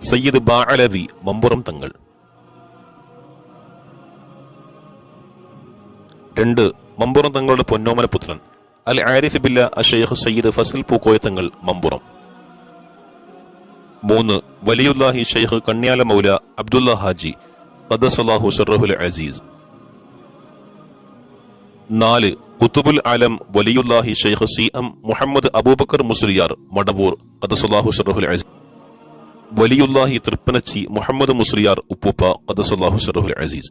സയ്യിദ് ബാഅലവി മമ്പുറം തങ്ങൾ. രണ്ട് മമ്പുറം തങ്ങളുടെ പൊന്നോമന പുത്രൻ. അൽ ആരിഫ് ബില്ല അഷേഖ് സയ്യിദ് ഫസൽ പൂക്കോയ തങ്ങൾ മമ്പുറം. മൂന്ന് വലിയുല്ലാഹി ഷെയ്ഖ് കണ്യാല മൗല അബ്ദുല്ല ഹാജി ഖദ്ദസല്ലാഹു ഷറഹുൽ അസീസ്. നാല് കുത്തുബുൽ ആലം വലിയുല്ലാഹി ഷെയ്ഖ് സി എം മുഹമ്മദ് അബൂബക്കർ മുസ്ലിയാർ മടവൂർ ഖദ്ദസല്ലാഹു ഷറഹുൽ അസീസ്. വലിയുല്ലാഹി തൃപ്പനച്ചി മുഹമ്മദ് മുസ്ലിയാർ ഉപ്പൂപ്പ ഖദസല്ലാഹു സറഹുൽ അസീസ്.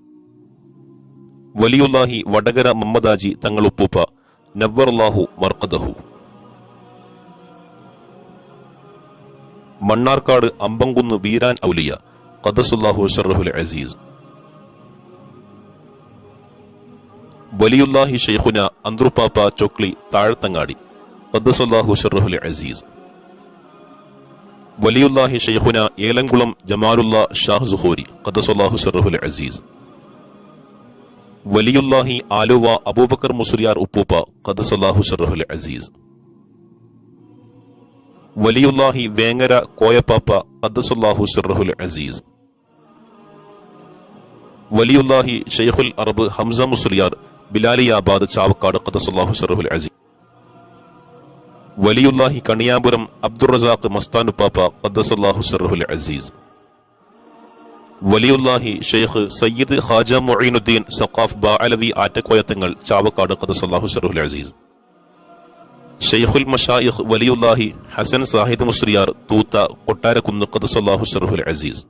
വലിയുല്ലാഹി വടകര മമ്മദാജി തങ്ങൾ ഉപ്പൂപ്പ നവ്വറല്ലാഹു മർക്കദഹു. മണ്ണാർക്കാട് അമ്പംകുന്ന് വീരാൻ ഔലിയ ഖദസുല്ലാഹു സറുഹുൽ അസീസ്. വലിയുല്ലാഹി ഷെയ്ഖുന അന്ത്രുപ്പാപ്പ ചൊക്ലി താഴത്തങ്ങാടി ഖദസുല്ലാഹു സറുഹുൽ അസീസ്. വലിയുല്ലാഹി ഷെയ്ഖുന ഏലംകുളം ജമാലുല്ല ഷാഹ് സുഹോരി ഖദസുല്ലാഹു സറഹുൽ അസീസ്. വലിയുല്ലാഹി ആലുവ അബൂബക്കർ മുസ്ലിയാർ ഉപ്പൂപ്പ ഖദസുല്ലാഹു സറഹുൽ അസീസ്. വലിയുല്ലാഹി വേങ്ങര കോയപ്പാപ്പ ഖദസുല്ലാഹു സറഹുൽ അസീസ്. വലിയുല്ലാഹി ഷെയ്ഖുൽ അറബ് ഹംസ മുസ്ലിയാർ ബിലാലിയാബാദ് ചാവക്കാട് ഖദസുല്ലാഹു സറഹുൽ അസീസ്. വലിയുല്ലാഹി കണിയാപുരം അബ്ദുർ റസാഖ് മസ്താനുപ്പാപ്പ ഖദ്ദസുല്ലാഹു സർഹുൽ അസീസ്. വലിയുല്ലാഹി ഷെയ്ഖ് സയ്യിദ് ഹാജ മൊയ്നുദ്ദീൻ സഖാഫ് ബാഅലവി ആറ്റക്കോയത്തങ്ങൾ ചാവക്കാട് ഖദ്ദസുല്ലാഹു സർഹുൽ അസീസ്. ഷെയ്ഖുൽ മഷായിഖ് വലിയുല്ലാഹി ഹസൻ സാഹിദ് മുസ്ലിയാർ തൂത്ത കൊട്ടാരക്കുന്ന് ഖദസല്ലാഹു സർഹുൽ അസീസ്.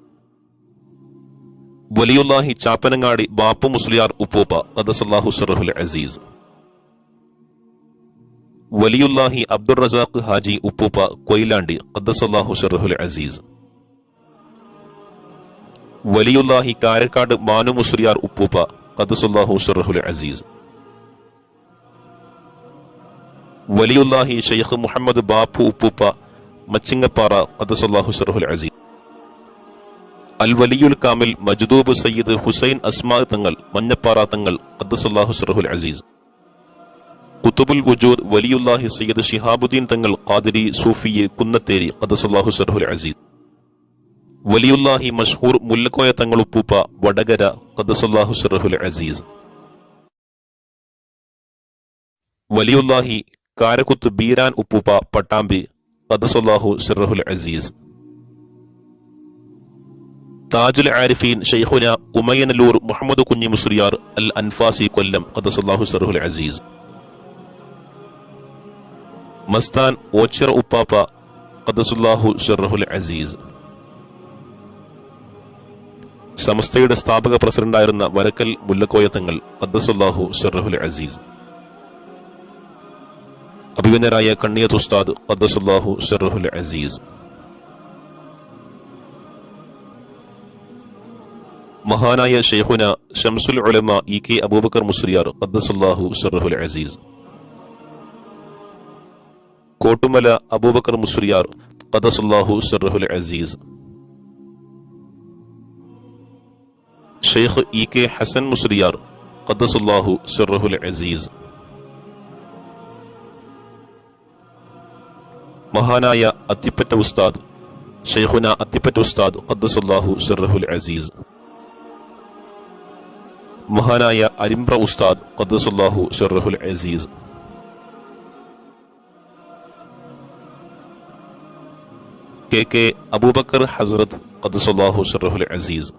വലിയുല്ലാഹി ചാപ്പനങ്ങാടി ബാപ്പു മുസ്ലിയാർ ഉപ്പൂപ്പ ഖദസല്ലാഹു സർഹുൽ അസീസ്. വലിയുല്ലാഹി അബ്ദുർ റസാഖ് ഹാജി ഉപ്പൂപ്പ കൊയിലാണ്ടി ഖദസല്ലാഹു ഷറഹുൽ അസീസ്. വലിയുല്ലാഹി കാരക്കാട് മാനു മുസ്ലിയാർ ഉപ്പൂപ്പ ഖദസല്ലാഹു ഷറഹുൽ അസീസ്. വലിയുല്ലാഹി ഷെയ്ഖ് മുഹമ്മദ് ബാപ്പു ഉപ്പൂപ്പ മച്ചിങ്ങപ്പാറ ഖദസല്ലാഹു ഷറഹുൽ അസീസ്. അൽ വലിയുൽ കാമിൽ മജ്ദൂബ് സയ്യിദ് ഹുസൈൻ അസ്മാ തങ്ങൾ മഞ്ഞപ്പാറ തങ്ങൾ ഖദസല്ലാഹു ഷറഹുൽ അസീസ്. കുത്തുബുൽ വജൂദ് വലിയുല്ലാഹി സയ്യിദ് ഷിഹാബുദ്ദീൻ തങ്ങൾ ഖാദിരി സൂഫിയെ കുന്നത്തേരി ഖദസല്ലാഹു സർഹുൽ അസീസ്. വലിയുല്ലാഹി മഷ്ഹൂർ മുല്ലക്കോയ തങ്ങൾ ഉപ്പൂപ്പ വടകര ഖദസല്ലാഹു സർഹുൽ അസീസ്. വലിയുല്ലാഹി കാരക്കുത്ത് ബീരാൻ ഉപ്പൂപ്പ പട്ടാമ്പി ഖദസല്ലാഹു സർഹുൽ അസീസ്. താജുൽ ആരിഫീൻ ഷെയ്ഖുന ഉമയനലൂർ മുഹമ്മദ് കുഞ്ഞി മുസ്ലിയാർ അൽ അൻഫാസി കൊല്ലം ഖദസല്ലാഹു സർഹുൽ അസീസ്. മസ്താൻ ഓച്ചിറ ഉപ്പാപ്പ ഖദസുല്ലാഹു ഷെറഹുൽ അസീസ്. സമസ്തയുടെ സ്ഥാപക പ്രസിഡന്റായിരുന്ന വരക്കൽ മുല്ലക്കോയ തങ്ങൾ ഖദ്ദസുല്ലാഹു സിറഹുൽ അസീസ്. അഭിമന്യരായ കണ്ണിയത്ത് ഉസ്താദ് ഖദ്ദസുല്ലാഹു ഷെറഹുൽ അസീസ്. മഹാനായ ഷെയ്ഖുന ഷംസുൽ ഉലമ ഇ കെ അബൂബക്കർ മുസ്ലിയാർ ഖദ്ദസുല്ലാഹു ഷെറഹുൽ അസീസ്. കോട്ടുമല അബൂബക്കർ മുസ്ലിയാർ ഖദ്ദസുല്ലാഹു ഷറഹുൽ അസീസ്. ഷെയ്ഖ് ഇ കെ ഹസൻ മുസ്ലിയാർ ഖദ്ദസുല്ലാഹു ഷറഹുൽ അസീസ്. മഹാനായ അത്തിപ്പറ്റ ഉസ്താദ് ഷെയ്ഖുന അത്തിപ്പറ്റ ഉസ്താദ് ഖദ്ദസുല്ലാഹു സിറഹുൽ അസീസ്. മഹാനായ അരിമ്പ്ര ഉസ്താദ് ഖദ്ദസുല്ലാഹു സിറഹുൽ അസീസ്. കെ കെ അബൂബക്കർ ഹസ്രത്ത് ഖദ്ദസുല്ലാഹു സിറഹുൽ അസീസ്